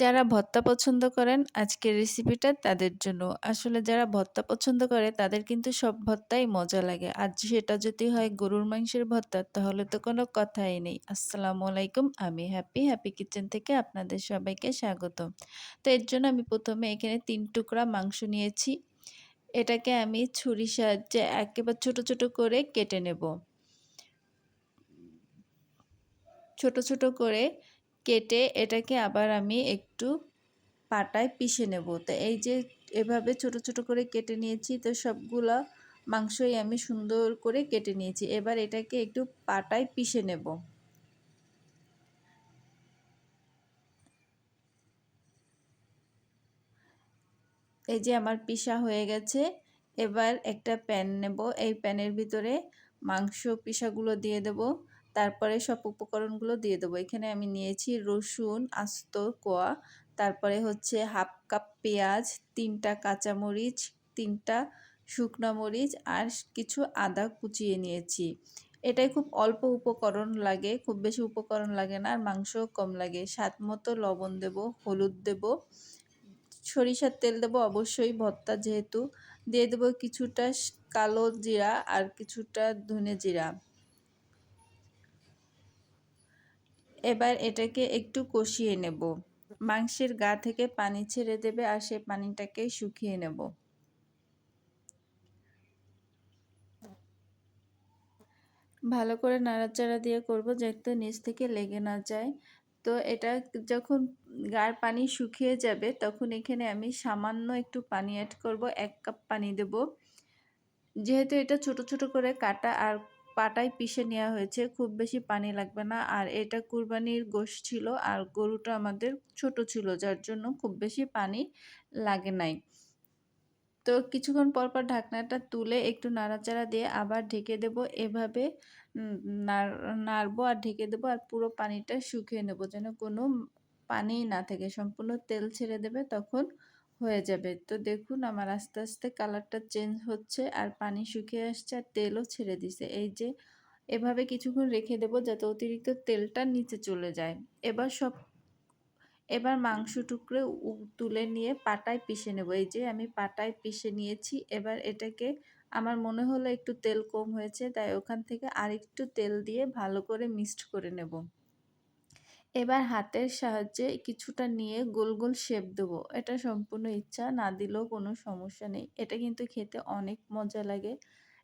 যারা ভর্তা পছন্দ করেন আজকের রেসিপিটা তাদের জন্য। আসলে যারা ভর্তা পছন্দ করে তাদের কিন্তু সব ভর্তাই মজা লাগে। আর সেটা যদি হয় গরুর মাংসের ভর্তা তাহলে তো কোনো কথাই নেই। আসসালামু আলাইকুম আমি হ্যাপি, হ্যাপি কিচেন থেকে আপনাদের সবাইকে স্বাগতম। তো এর জন্য আমি প্রথমে এখানে তিন টুকরা মাংস নিয়েছি। এটাকে আমি ছুরির সাহায্যে একেবারে ছোট, ছোট করে কেটে নেব। ছোট, ছোট করে কেটে এটাকে আবার আমি একটু পাটায় পিষে নেব। তো এই যে এভাবে ছোট ছোট করে কেটে নিয়েছি, তো সবগুলো মাংসই আমি সুন্দর করে কেটে নিয়েছি। এবার এটাকে একটু পাটায় পিষে নেব। এই যে আমার পিসা হয়ে গেছে, এবার একটা প্যান নেব। এই প্যানের ভিতরে মাংস পিসাগুলো দিয়ে দেব। তারপরে সব উপকরণগুলো দিয়ে দেবো। এখানে আমি নিয়েছি রসুন, আস্ত, কোয়া, তারপরে হচ্ছে হাফ কাপ পেঁয়াজ, তিনটা কাঁচামরিচ, তিনটা শুকনো মরিচ আর কিছু আদা কুচিয়ে নিয়েছি। এটাই খুব অল্প উপকরণ লাগে, খুব বেশি উপকরণ লাগে না আর মাংসও কম লাগে। স্বাদ মতো লবণ দেব, হলুদ দেব, সরিষার তেল দেবো, অবশ্যই ভর্তা যেহেতু। দিয়ে দেবো কিছুটা কালো জিরা আর কিছুটা ধনে জিরা। এবার এটাকে একটু কষিয়ে নেব। মাংসের গা থেকে পানি ছেড়ে দেবে আর সেই পানিটাকে শুকিয়ে নেব। ভালো করে নাড়াচাড়া দিয়ে করব যাতে নিচ থেকে লেগে না যায়। তো এটা যখন গার পানি শুকিয়ে যাবে তখন এখানে আমি সামান্য একটু পানি অ্যাড করব, এক কাপ পানি দেব। যেহেতু এটা ছোট ছোট করে কাটা আর পাটায় পিষে নেওয়া হয়েছে, খুব বেশি পানি লাগবে না। আর এটা কুরবানির গোশ ছিল আর গরুটা আমাদের ছোট ছিল, যার জন্য খুব বেশি পানি লাগে নাই। তো কিছুক্ষণ পর পর ঢাকনাটা তুলে একটু নাড়াচাড়া দিয়ে আবার ঢেকে দেব। এভাবে নাড়বো আর ঢেকে দেবো আর পুরো পানিটা শুকিয়ে নেব, যেন কোনো পানি না থাকে। সম্পূর্ণ তেল ছেড়ে দেবে, তখন হয়ে যাবে। তো দেখুন আমার আস্তে আস্তে কালারটা চেঞ্জ হচ্ছে আর পানি শুকিয়ে আসছে আর তেলও ছেড়ে দিছে। এই যে এভাবে কিছুক্ষণ রেখে দেবো যাতে অতিরিক্ত তেলটা নিচে চলে যায়। এবার সব, এবার মাংস টুকরে তুলে নিয়ে পাটায় পিষে নেব। এই যে আমি পাটায় পিষে নিয়েছি। এবার এটাকে আমার মনে হলো একটু তেল কম হয়েছে, তাই ওখান থেকে আরেকটু তেল দিয়ে ভালো করে মিক্সড করে নেব। এবার হাতের সাহায্যে কিছুটা নিয়ে গোল গোল শেপ দেবো। এটা সম্পূর্ণ ইচ্ছা, না দিলেও কোনো সমস্যা নেই। এটা কিন্তু খেতে অনেক মজা লাগে।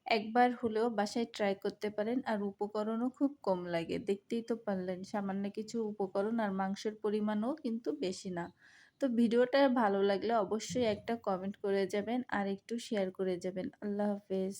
একবার হলেও বাসায় ট্রাই করতে পারেন আর উপকরণও খুব কম লাগে। দেখতেই তো পারলেন, সামান্য কিছু উপকরণ আর মাংসের পরিমাণও কিন্তু বেশি না। তো ভিডিওটা ভালো লাগলে অবশ্যই একটা কমেন্ট করে যাবেন আর একটু শেয়ার করে যাবেন। আল্লাহ হাফেজ।